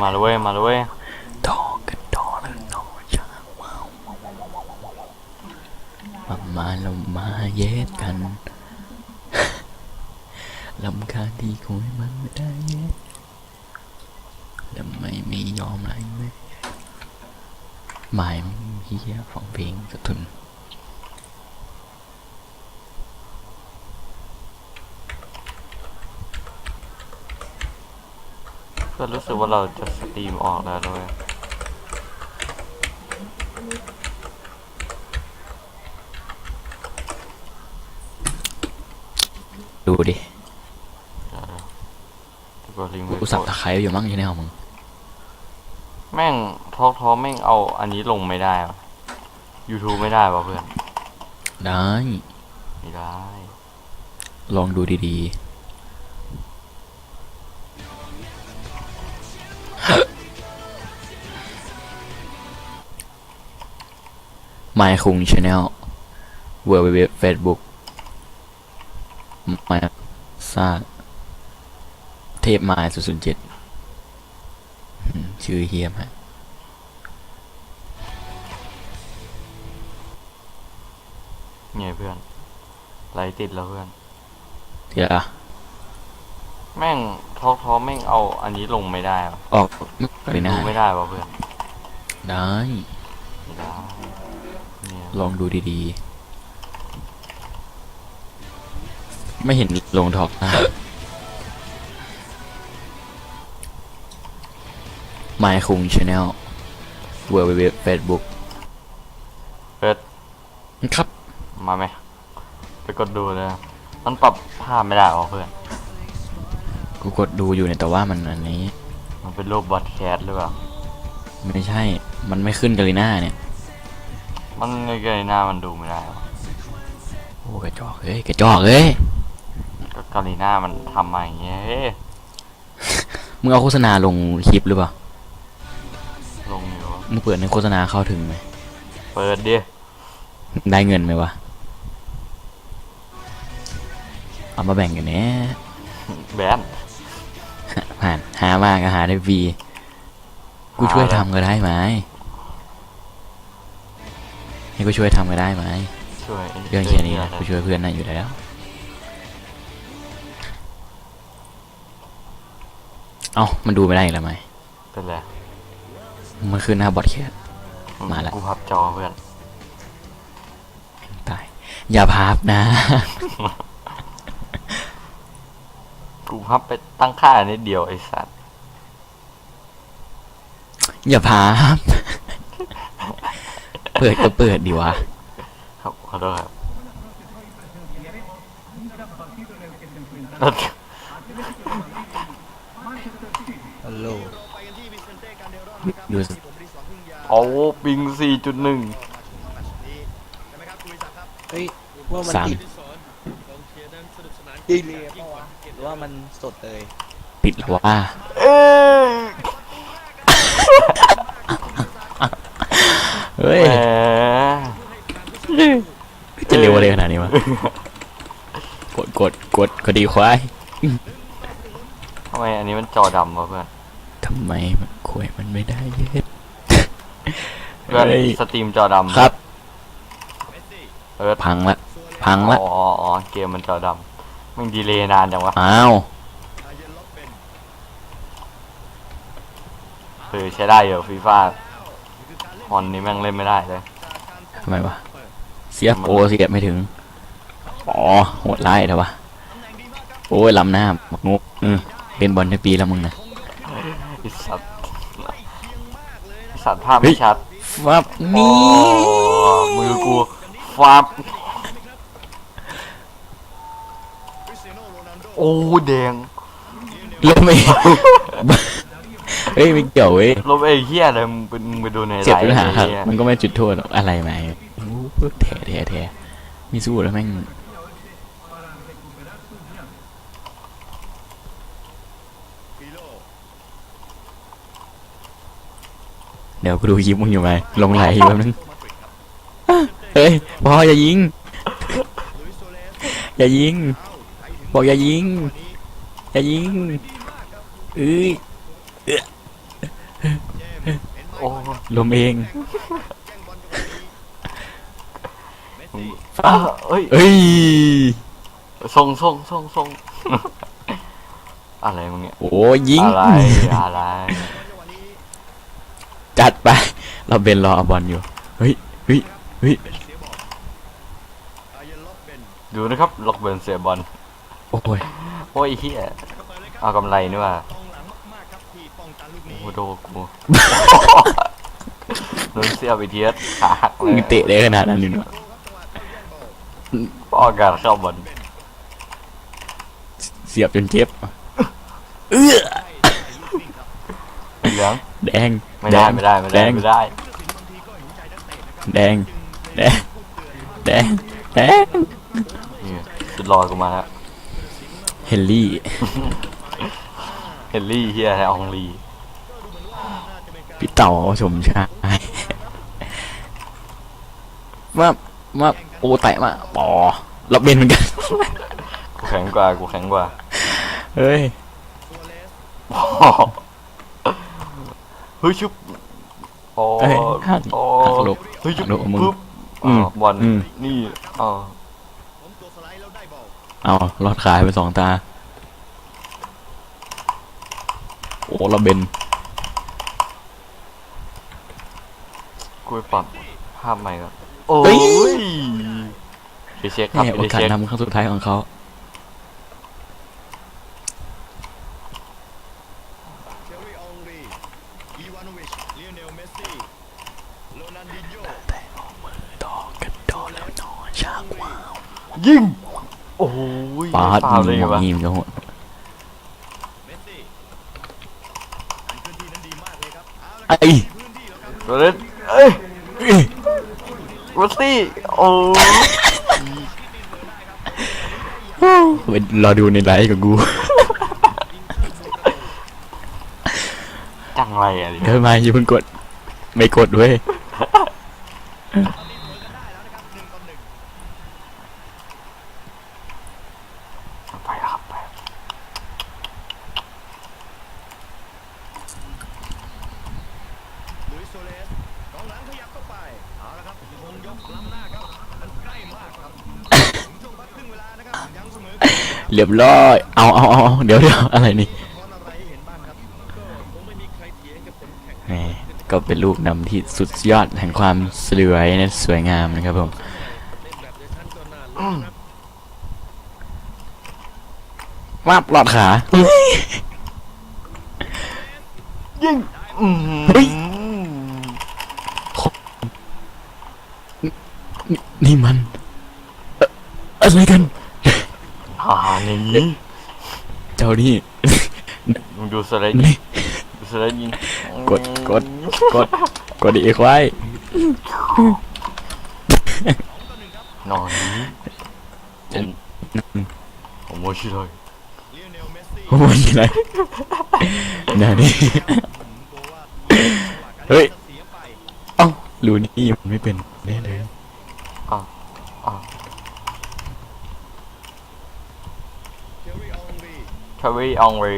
มาเลยเว้ยมาเลยเว้ยดอกกันดอกแล้วนอช้างว้าวมามาเรามาเย็ดกันลำคาญที่คุยมันไม่ได้เย็ดแล้วไม่ไม่ยอมไรไหมหมายเฮียฟังเพลงกระทุน เพื่อนรู้สึกว่าเราจะสตรีมออกแล้วด้วยดูดิที่ก็ลิงก์กูไว้สับกดตะไคร้อยู่มั้งที่แนวมึงแม่งทอกทอแม่งเอาอันนี้ลงไม่ได้วะ YouTube ไม่ได้ป่ะเพื่อน ได้ ไม่ได้ ลองดูดีๆ ไมคุงชาแนลเวอร์เว็บเฟซบุ๊กมาซาเทพมายศูนย์ศูนย์เจ็ดชื่อเฮียมฮะเนี่ยเพื่อนไลฟ์ติดแล้วเพื่อนเดี๋ยวอะแม่งทอกทอแม่งเอาอันนี้ลงไม่ได้วะออกเลยนะดูไม่ได้ป่ะเพื่อน ได้ไม่ได้เนี่ย ลองดูดีๆ ไม่เห็นลงท็อปนะไมคุงชาแนลเวอร์เว็บเฟซบุ๊กเปิดครับ มาไหมไปกดดูเลยนะมันปรับภาพไม่ได้หรอเพื่อน กูกดดูอยู่เนี่ยแต่ว่ามันอันนี้ มันเป็นรูปบอทแคสหรือเปล่า ไม่ใช่ มันไม่ขึ้นกาลิน่าเนี่ย มันเงยๆหน้ามันดูไม่ได้หรอโอ้กระจอกเอ้ยกระจอกเอ้ยก็กาลีน่ามันทำมาอย่างเงี้ยเฮ้ยมึงเอาโฆษณาลงคลิปหรือเปล่าลงอยู่มึงเปิดในโฆษณาเข้าถึงไหมเปิดดิได้เงินไหมวะเอามาแบ่งกันเนี่ยแบนผ่านหามากก็หาได้ฟรีกูช่วยทำก็ได้ไหม ให้กูช่วยทำก็ได้ไหมช่วยเรื่องแค่นี้นะช่กูวยช่วยเพื่อนน่ะอยู่แล้วเอ้ามันดูไม่ได้อีกแล้วไหมเป็นไรมันขึ้นหน้าบอทแคสมาแล้วกูพับจอเพื่อนตายอย่าพับนะ กูพับไปตั้งค่านิดเดียวไอ้สัตว์อย่าพับ เปิดก็เปิดดีวะ ครับขอโทษครับฮัลโหลดูโอ้ปิงสี่จุดหนึ่งเฮ้ยว่ามันสาม ติดดีเลยเปล่าวะหรือว่ามันสดเลย ติดแล้วว่า เอ้ย เฮ้ย แหมจะเร็วอะไรขนาดนี้วะ กดกดกดกดดีควายทำไมอันนี้มันจอดำวะเพื่อน ทำไมมันควยมันไม่ได้เย็ดเพื่อนเฮ้ยสตรีมจอดำครับ เออพังละ พังละ อ๋ออ๋อเกมมันจอดำมึงดีเลย์นานจังวะอ้าวเออใช้ได้อยู่ฟีฟ่า ฮอนนี้แม่งเล่นไม่ได้เลยทำไมวะ เสียโปรเสียไม่ถึง อ๋อโหดร้ายแต่วะ โอ้ยล้ำหน้าบักงกอืมเล่นบอลได้ปีแล้วมึงนะไอสัตว์ไอ้สัตว์ภาพไม่ชัดฟับโอ้นี่มือกูฟับโอ้แดงลมเอง เฮ้ยไม่เกี่ยวเว้ยลบเองเฮียเลยมึงไปมึงไปดูในเจ็บไลปัญฟ์หาครับไอ้เหี้ยมันก็ไม่จุดโทษหรอกอะไรไหมโอ้โหแถแถแถไม่สู้แล้วแม่งเดี๋ยวกูดูคลิปมึงอยู่ไหมลงไหลอยู่แป๊บนึงเฮ้ยพออย่ายิง อย่ายิง บอกอย่ายิง อย่ายิงเอ้ยเอื้อ โอ้ลมเองอะเอ้ยเอ้ยส่งส่งส่งส่งอะไรมึงเนี่ยโอ้ยิงอะไรอะไรจัดไป เราเบนรอเอาบอลอยู่ เฮ้ยเฮ้ยเฮ้ยดูนะครับล็อกเบิร์นเสียบอลโอ้ยโอ้ยไอ้เฮียเอากำไรนี่ว่า โอ้โดกูโดนเสียไปเทียสขาหักเลมึยงเตะได้ขนาดนั้นเลยเนาะป้อการเข้าบอลเสียบจนเจ็บเอื้อเหลืองแดงไม่ได้ไม่ได้ไม่ได้แดงไม่ได้แดงแดงแดงแดงนี่จุดลอยกูมาแล้วเฮนรี่เฮนรี่เฮียไออองลี พี่เต่าชมชายมามาโอ้แตะมาปอเราเบนเหมือนกันกูแข็งกว่ากูแข็งกว่าเฮ้ยเฮ้ยชุบโอ้เอ้ยหักโอ้หักหลบเฮ้ยชุบหักหลบมึงปึ๊บอืมอ่าบอลอืมนี่อ่าเอารอดขายไปสองตา โอ้เราเบน กูไปปรับภาพใหม่ก่อนโอ้เฮ้ย ยไปเช็คครับเนี่ยโอไปกาสเช็คนำครั้งสุดท้ายของเขาดอกกระโดดแล้วนอนช่างว้าวยิงโอ้ยปาดฟาวเลยหมวะงีมก็หมดไอ้ตัวเล่น เอ้ยวัสซี่โอ้เว้ยรอดูในไลฟ์กับกูจังไรอะดิเดี๋ยวมาอย่าเพิ่งกด ไม่กดเว้ย ไปแล้วครับไป เรียบร้อยเอาเอาเอาเอาเดี๋ยวเดี๋ยวอะไรนี่แหมก็เป็นลูกนำที่สุดยอดแห่งความสวยนะสวยงามนะครับผมมาบหลอดขายิงอืมเฮ้ยนี่มันเอ่ออะไรกัน อ่านี่เจ้านี่ มึงดูสไลด์นี่ดูสไลด์ยิงกดกดกดกดอีกไว้นอนนี้ผมผมโมชิเลยโอ้ยอะไรน่านี่เฮ้ย เอ้ารูนี่มันไม่เป็นแน่เลย ทวีอองรี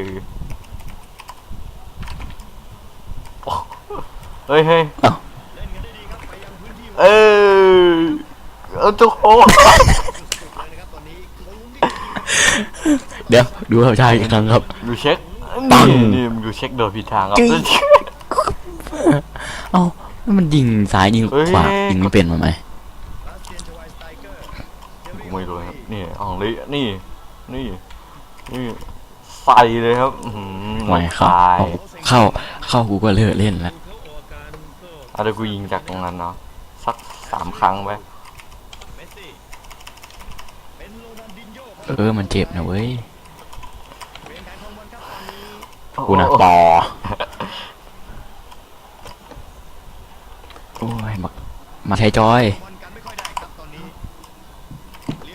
เฮ้ยเฮ้ยเอ้าเออเอาจุกโอ้เดี๋ยวดูเขาชายอีกครั้งครับ ดูเช็คปัง นี่นี่มึงดูเช็คโดยผิดทางครับ จึ๊งเอ้าแล้วมันยิงซ้ายยิงเฮ้ยขวายิงไม่เป็นมาไหมกูไม่รู้ครับนี่อองรีนี่ นี่ นี่ ใส่เลยครับอื้อหือไม่เข้าตายเข้า เข้ากูก็เลิกเล่นแล้วเอาเดี๋ยวกูยิงจากตรงนั้นเนาะสักสามครั้งไปเออมันเจ็บนะเว้ยกูนะปอโอ้ยมามาใช้จอย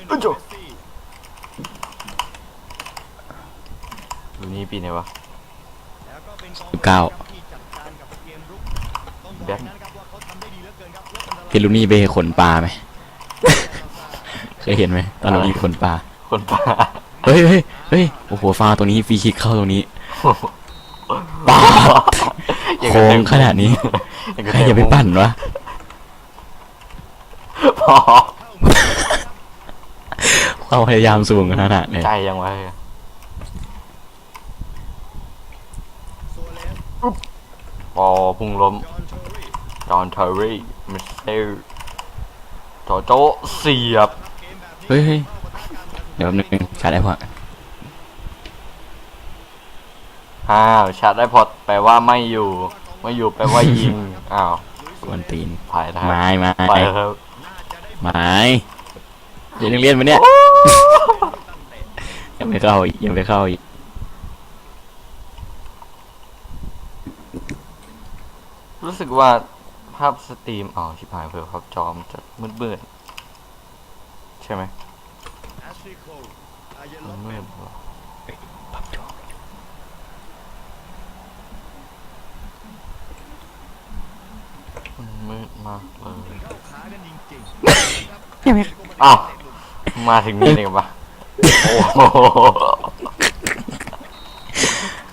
เอ้ยโจ้ดูนี่ปีไหนวะ เก้า แบ็คเฮลูนี่ไปขนปลาไหม เคยเห็นไหมตอนเรามีขนปลา คนป่าเฮ้ยเฮ้ยเฮ้ยโอ้โหฟาวตรงนี้ฟรีคิกเข้าตรงนี้ปาโคโค้งขนาดนี้ใครจะไปปั่นวะ พอความพยายามสูงขนาดไหนใจยังไงป อพุ่งล้มจอห์นเทอร์รี่มิสเตอร์จอโจเสียบ เฮ้ยเฮ้ยเดี๋ยวแป๊บนึงชาร์จได้พออ้าวชาร์จได้พอดแปลว่าไม่อยู่ ไม่อยู่แปลว่ายิง อ้าวกวนตีนผ่ายนะครัไม้ไม้ไปครับไม้เรียนนักเรียนมาเนี่ยยังไม่เข้าอีกยังไม่เข้าอีก รู้สึกว่าภาพสตรีมอ๋อชิบหายเผื่อครับจอมนจะมืดๆใช่ไหมมันมืดเหรอปรับจอมันมืดมากเลยยังไม่อ้าวมาถึงนี่เองปะโอ้โห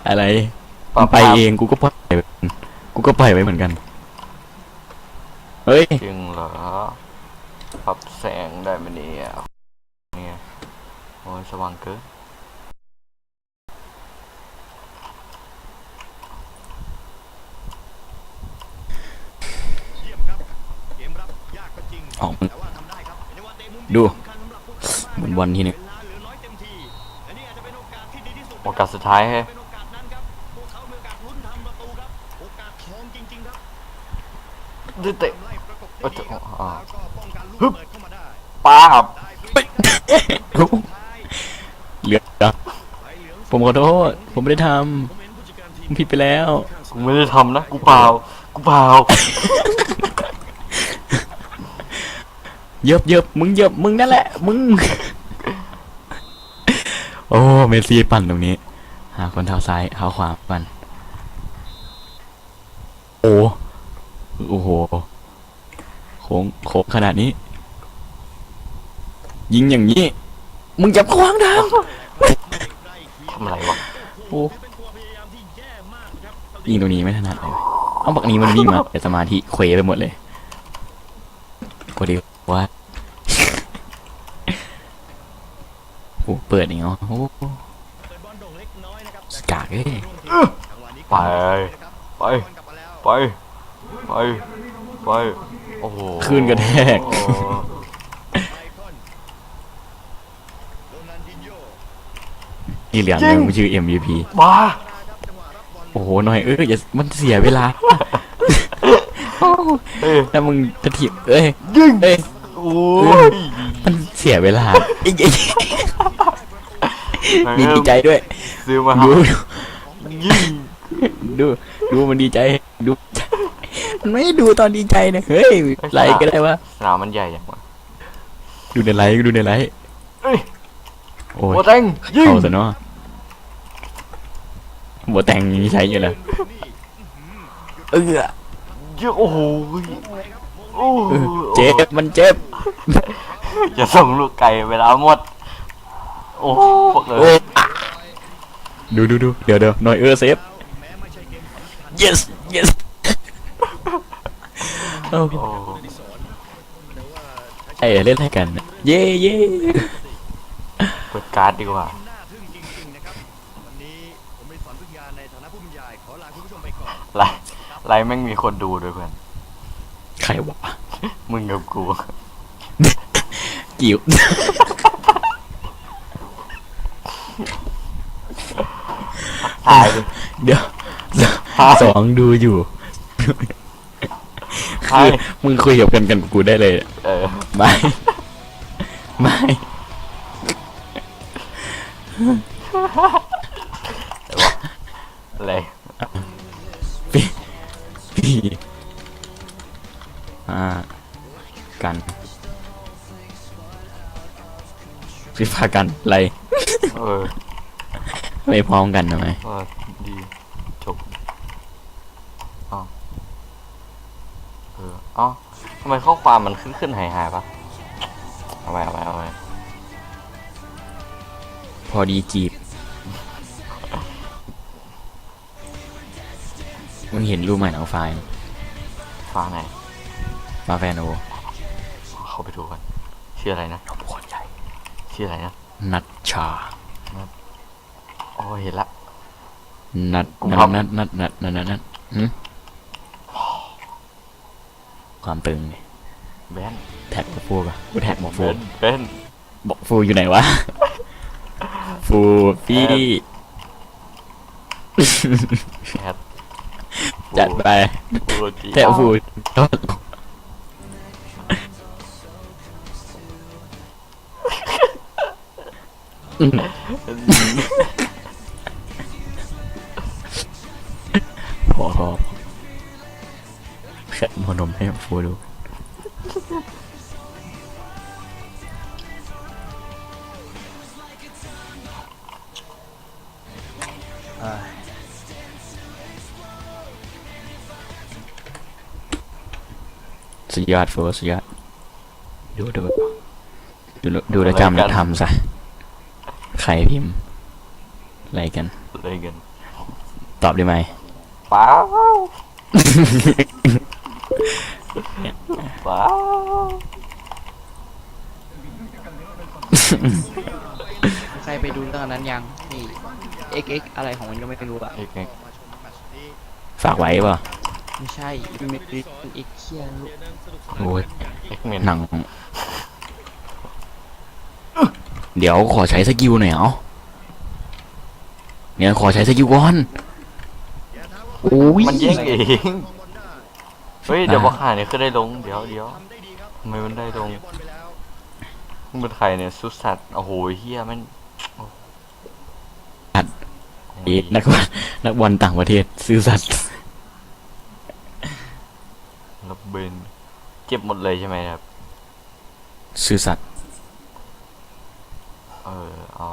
อะไรปรับไปเองกูก็ปล่อยไว้ กูก็ปล่อยไว้เหมือนกัน เฮ้ย จริงเหรอปรับแสงได้ไหมเนี่ยเนี่ยโอ้ยสว่างเกินออกมันดูเหมือนบอลทีนึงโอกาสสุดท้ายเฮ้ยดื้อเตะเอ้ยเตะอ่าฮึบ ป้าบเหลือผมขอโทษ ผมไม่ได้ทำผมผิดไปแล้ว กูไม่ได้ทำนะ กูเปล่า กูเปล่า เยิบเยิบมึงเยิบมึงนั่นแหละ มึง โอ้ เมสซี่ปั่นตรงนี้ หาคนเท้าซ้ายเท้าขวาปั่น โอ้ โอ้โห โค้งโค้งขนาดนี้ ยิงอย่างนี้ มึงจะขวางทางทำอะไรวะโอ้ยิงตรงนี้ไม่ถนัดเลยเอาบักนี้มันวิ่งมาแต่สมาธิเขวไปหมดเลยกดดีว่าโอ้เปิดอย่างเงี้ยโอ้สกากเอ้ยไป ไป ไป ไป ไป โอ้โหคืนกระแทก โอ้อีเหลืองหนึ่งชื่อ MVP บ้าโอ้โหหน่อยเอ้ยอย่ามันเสียเวลาเอ้ยถ้ามึงจะถีบเอ้ยยิงเอ้ยโอ้ยมันเสียเวลาอีกอีกมีดีใจด้วยซื้อมาดูยิงดู ดูมันดีใจดู มันไม่ดูตอนดีใจนะเฮ้ยไลค์ก็ได้วะสนามมันใหญ่อย่างวะดูในไลค์ดูในไลค์เอ้ยโอ้ยโบแตงยิงเอาซะเนาะ บัวแต่งอย่างนี้ใช้อยู่แล้วเออยิงโอ้โหโอ้โหเจ็บมันเจ็บจะส่งลูกไก่เวลาหมด โอ้บอกเลโอ้ยอะดูดูดูเดี๋ยวเดี๋ยวหน่อยเออเซฟ yes yes โอ้โอ้ไอ้เล่นอะไรกันเนี่ยเย่เย่เปิดการ์ดดีกว่า ไลฟ์ ไลฟ์แม่งมีคนดูด้วยเพื่อน ใครวะมึงกับกู กิ่วตายดิ เดี๋ยวสองดูอยู่ใช่ คือมึงคุยกับกันกันกับกูได้เลยเออ ไม่ไม่อะไรพี่ พี่อ่ากันพี่พากันอะไรเออไม่พร้อมกันทำไมเออดีจบอ้าวเออเอ้าทำไมข้อความมันขึ้นขึ้นหายหายปะเอาไปเอาไปเอาไปพอดีจีบ มึงเห็นรูปใหม่ของไฟล์ฟ้าไหนมาแฟนโอเข้าไปดูกันชื่ออะไรนะนมคนใหญ่ชื่ออะไรนะนัดชา อ๋อเห็นละ นัดกูนัพัดบนัดนัดนัดนัดนัดนัดหืมความตึงนี่แบนแท็กบอกฟูก่อนกูแท็กบอกเบฟูนเบนบอกฟูอยู่ไหนวะ ฟูพี่ แอด จัดไปฟูจีแท็กฟูพอพอแค่มานมให้ฟูดู สุดยอดฟูสุดยอดดูดูดูดูแลวจำแล้วทำซะใครพิมพ์อะไรกัน อะไรกัน ตอบได้ไหมเปล่าเปล่าใครไปดูเรื่องอันนั้นยังนี่ XX อะไรของมันก็ไม่รู้อะเอกเอกฝากไว้ป่ะ ไม่ใช่มันเป็นอีกเคียลูกโอ้ยเอกเมนหนัง เดี๋ยวขอใช้สกิลหน่อยเอาเนี่ยขอใช้สกิลก่อนโอ้ยมันแย่งเองเฮ้ยเดี๋ยวบอกหาเนี่ยคือได้ลงเดี๋ยวเดี๋ยวทำไมมันได้ลงมึงเป็นใครเนี่ยสุดสัตว์โอ้โหเฮียมันเอ๊ะนักบอลนักบอลต่างประเทศซื้อสัตว์ รับเบน เจ็บหมดเลยใช่ไหมครับ ซื้อสัตว์เออเอา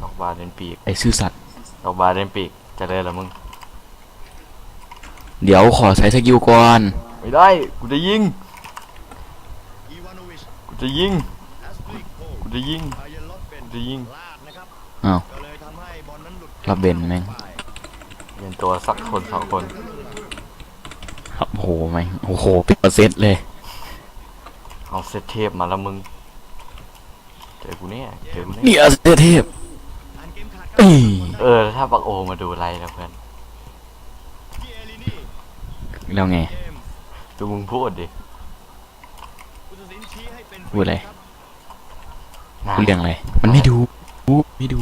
ดอกบาเดนปีกไอ้ซื้อสัตว์ดอกบาเดนปีกจะเลยเหรอมึง เดี๋ยวขอใช้สกิลก่อน ไม่ได้ กูจะยิง กูจะยิง กูจะยิง กูจะยิงอ้าวรับเบนแม่งเปลี่ยนตัวสักคนสองคนโอ้โหแม่งโอ้โหเป็นเปอร์เซ็นต์เลย เอาเซตเทปมาแล้วมึง เจอกูเนี่ยเจอกูเนี่ยเนี่ยเซเทพเอ้ยเออแล้วถ้าบักโอมาดูไรนะเพื่อน แล้วไง ดูมึงพูดดิพูดอะไร นะพูดเรื่องอะไร มันไม่ดูไม่ดู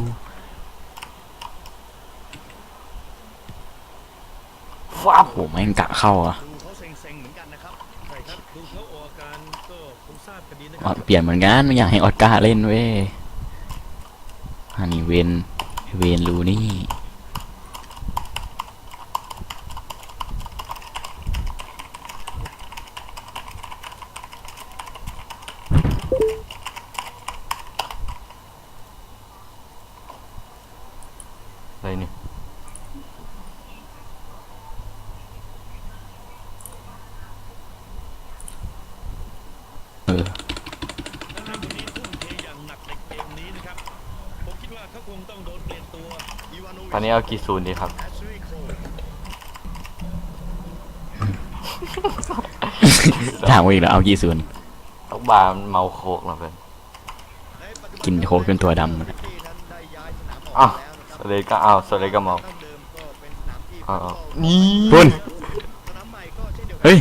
ฟับโอ้โหแม่งกะเข้าอะ เปลี่ยนเหมือนกันไม่อยากให้ออสการ์เล่นเว้ยอันนี้เวนเวนรูนี่อะไรนี่เออ วันนี้ทุ่มเทอย่างหนักในเกมนี้นะครับ ผมคิดว่าเขาคงต้องโดนเปลี่ยนตัว อีวานโนวิชตอนนี้เอากี่ศูนย์ดีครับแอชลีย์โครถามว่าอีกแล้วเอากี่ส่วนดอกบามันเมาโคกนะเพื่อนในปัจจุบักินโค้กจนตัวดำที่นั้นได้ย้ายสนามออะอกแล้วนะครับสเลก็เอาสเลก็เมาดั้งเดิมก็เป็นสนามที่อ่าฟุตบอลนี่คุณสนามใหม่ก็เช่นเดียวกัเฮ้ย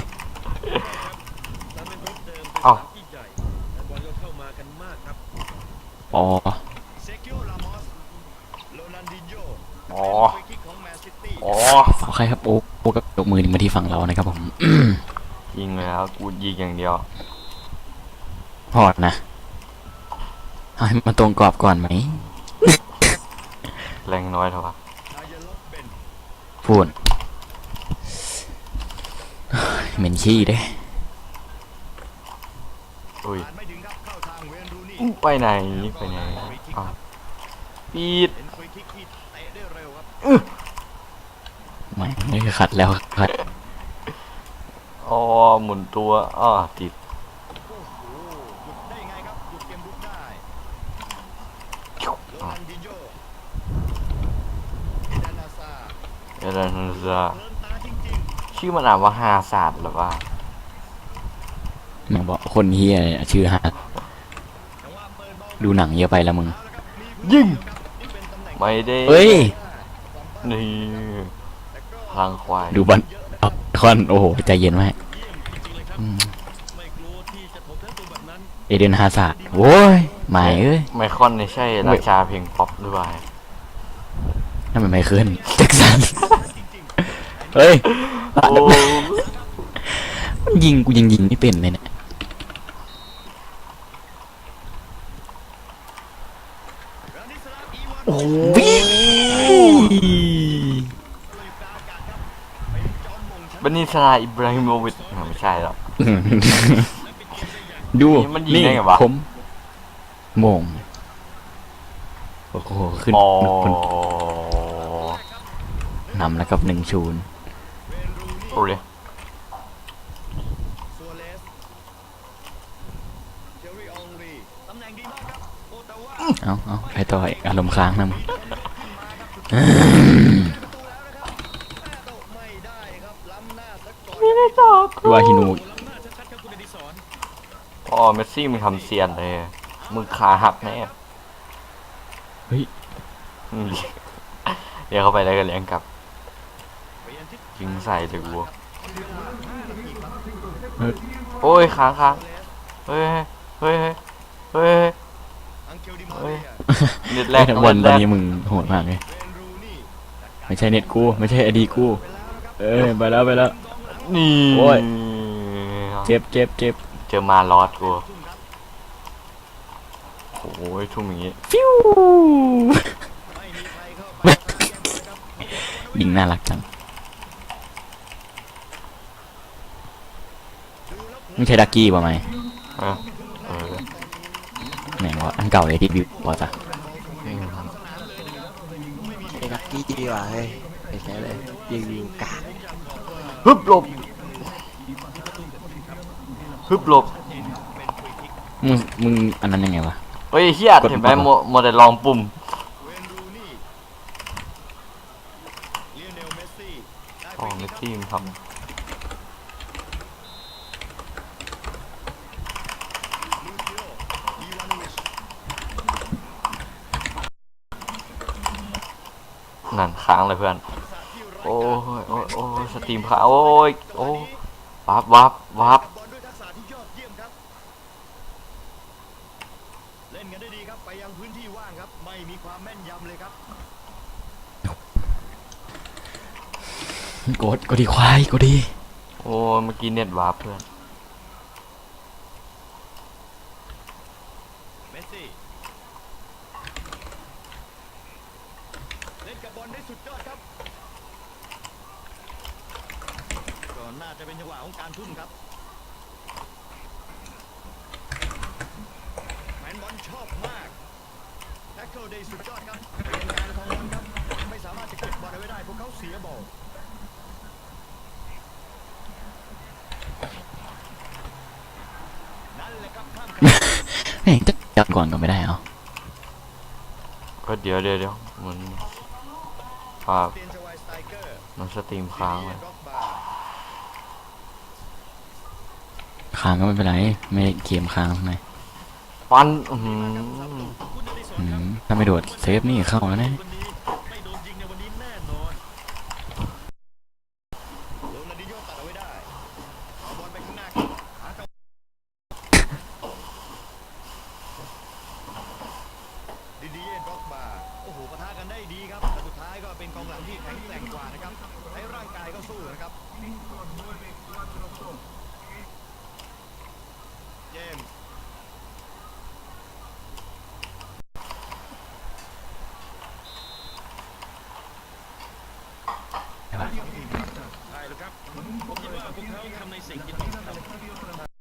สนามเป็นรถเดิมเป็นสอ้าวนามที่ใหญ่และบอลก็เข้ามากันมากครับอ๋ อเซคิโอลามอสโรนันดินโญ่อ๋อเป็นฟรีคิกของแมนซิตี้อ๋อโอเคครับโอ้โอ้กับยกมือมาที่ฝั่งเรานะครับผมยิงเลยครับกูยิงอย่างเดียวพอดนะเอาให้มาตรงกรอบก่อนไหมแรงน้อยเท่าไหร่นายลบเป็นพูดเหม็นขี้เด้อุ้ยผ่านไม่ถึงครับเข้าทางเวนรูนี่อู้ไปไหนไปไหนอ้าวปีด ได้เร็วครับไม่ไม่ขัดแล้วขัดอ๋อหมุนตัวอ้อติดโอ้โหหยุดได้ไงครับหยุดเกมลุกได้โรนันดินโญ่เอเดนซาชื่อมันอ่านว่าฮาศาสตร์หรือว่าแม่งบอกคนเฮียเนี่ยชื่อฮาดูหนังเยอะไปแล้วมึง ยิง ไม่ได้ เฮ้ย นี่พลังควายดูบอลอัพคอนโอ้โห ใจเย็นมากอืมไม่กลัวที่จะถมทั้งตัวแบบนั้นเอเดนฮาซาดโว้ยหมายเอ้ยไมคอนนี่ใช่ราชาเพลงป๊อปหรือเปล่านั่นมันไม่ขึ้นแจ็คสัน เฮ้ย โอ้ มันยิงกูยังยิงไม่เป็นเลยเนี่ย โอ้ วิ บันนี่สลาอิบราฮิโมวิชไม่ใช่หรอก ดูนี่มันยิงได้ไงวะ ผมโมงโอ้โหขึ้นมอขึ้นนำแล้วกับหนึ่งชูนย์โอ้ยซัวเลสเทอรี่องรีตำแหน่งดีมากครับโอตาว่าเอาเอาไปต่อยอารมณ์ค้างนะมึง ไม่ได้ครับล้ำหน้าสักก่อน ไม่ได้ตอบ ว่าฮินูล้ำหน้าชัดๆครับคุณอดิศรอ๋อเมสซี่มันทำเซียนเลยมือขาหักแน่เฮ้ยอืมเดี๋ยวเข้าไปแล้วก็เลี้ยงกลับเปลี่ยนทิศยิงใส่เลยกูเฮ้ยโอ้ยค้างค้างเฮ้ยเฮ้ยเฮ้ยอังเกลดิมาเฮ้ยเรียเน็ตแรแรกกบอลตเน็อนตแรนี้กมึงโหดมากเลยเวนรูนี่ไม่ใช่เน็ตกู ไม่ใช่อดีกู เอ้ยไปแล้วไปแล้ว นี่โอ้ย เจ็บเจ็บเจ็บเจอมาลอดกูโอ้ยทุ่มอย่างงี้ฟิวไม่มีใครเข้าไปยิงน่ารักจังมึงใช้ดักกี้ป่ะไหมเออเออแหม่งว่าอันเก่าเลยที่บิวว่าจ้ะอืมไอ้ลักกี้ดีกว่าเฮ้ยไปใช้เลยยิงวิวกาด ฮึบหลบฮึบหลบมึงมึงอันนั้นยังไงวะ เฮ้ยเฮียกดเห็นไหมปุ่มโมโมเดลลองปุ่มเวนรูนี่เลียเนลเมสซี่ได้อ๋อไปเมที่สครับซี่มันทลูซิโออีวานวิชำนั่นค้างเลยเพื่อน โอ้ยโอ้ยโอ้ยสตรีมค้างโอ้ยโอ้วับวับวับบอลด้วยทักษะที่ยอดเยี่ยมครับเล่นกันได้ดีครับไปยังพื้นที่ว่างครับ ไม่มีความแม่นยำเลยครับกดกดดีควายกดดี โอ้ยเมื่อกี้เน็ตวับเพื่อน เมสซี่ เล่นกับบอลได้สุดยอดครับก็ น่าจะเป็นจังหวะของการทุ่มครับแฟนบอลชอบมากแท็กเกิลได้สุดยอดครับเป็นงานของบอลครับ ไม่สามารถจะเก็บบอลเอาไว้ได้พวกเขาเสียบอลนั่นแหละครับข้ามคแม่งจะจับก่อนก็ไม่ได้เหรอก็เดี๋ยวเดี๋ยวเดี๋ยวเหมือนภาพเปลี่ยนจะไวสไตรเกอร์มันสตรีมค้างเลย ด็อกบาร์ ค้างก็ไม่เป็นไรไม่ได้เกมค้างไงฟันอื้อหืออืมถ้าไม่โดดเซฟนี่เข้าแล้วนะ